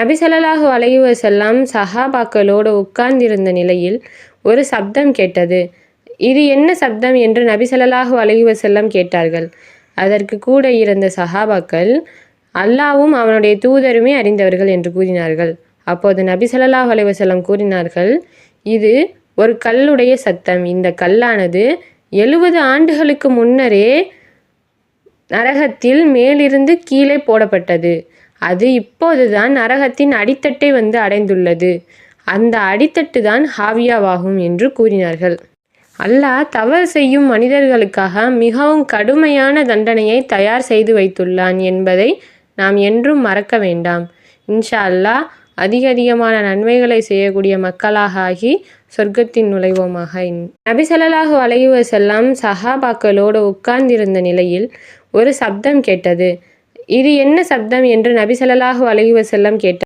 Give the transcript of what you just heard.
நபி ஸல்லல்லாஹு அலைஹி வஸல்லம் சஹாபாக்களோடு உட்கார்ந்திருந்த நிலையில் ஒரு சப்தம் கேட்டது. இது என்ன சப்தம் என்று நபி ஸல்லல்லாஹு செல்லம் கேட்டார்கள். அதற்கு கூட இருந்த சஹாபாக்கள் அல்லாவும் அவனுடைய தூதருமே அறிந்தவர்கள் என்று கூறினார்கள். அப்போது நபி ஸல்லல்லாஹு அலைஹி கூறினார்கள் இது ஒரு கல்லுடைய சத்தம். இந்த கல்லானது எழுபது ஆண்டுகளுக்கு முன்னரே நரகத்தில் மேலிருந்து கீழே போடப்பட்டது. அது இப்போதுதான் நரகத்தின் அடித்தட்டை வந்து அடைந்துள்ளது. அந்த அடித்தட்டு தான் ஹாவியாவாகும் என்று கூறினார்கள். அல்லாஹ் தவறு செய்யும் மனிதர்களுக்காக மிகவும் கடுமையான தண்டனையை தயார் செய்து வைத்துள்ளான் என்பதை நாம் என்றும் மறக்க வேண்டாம். இன்ஷா அல்லாஹ் அதிக அதிகமான நன்மைகளை செய்யக்கூடிய மக்களாக ஆகி சொர்க்கத்தின் நுழைவோமாக. நபி ஸல்லல்லாஹு செல்லாம் சஹாபாக்களோடு உட்கார்ந்திருந்த நிலையில் ஒரு சப்தம் கேட்டது. இது என்ன சப்தம்? என்று நபி ஸல்லல்லாஹு அலஹி வசல்லம் கேட்டார்.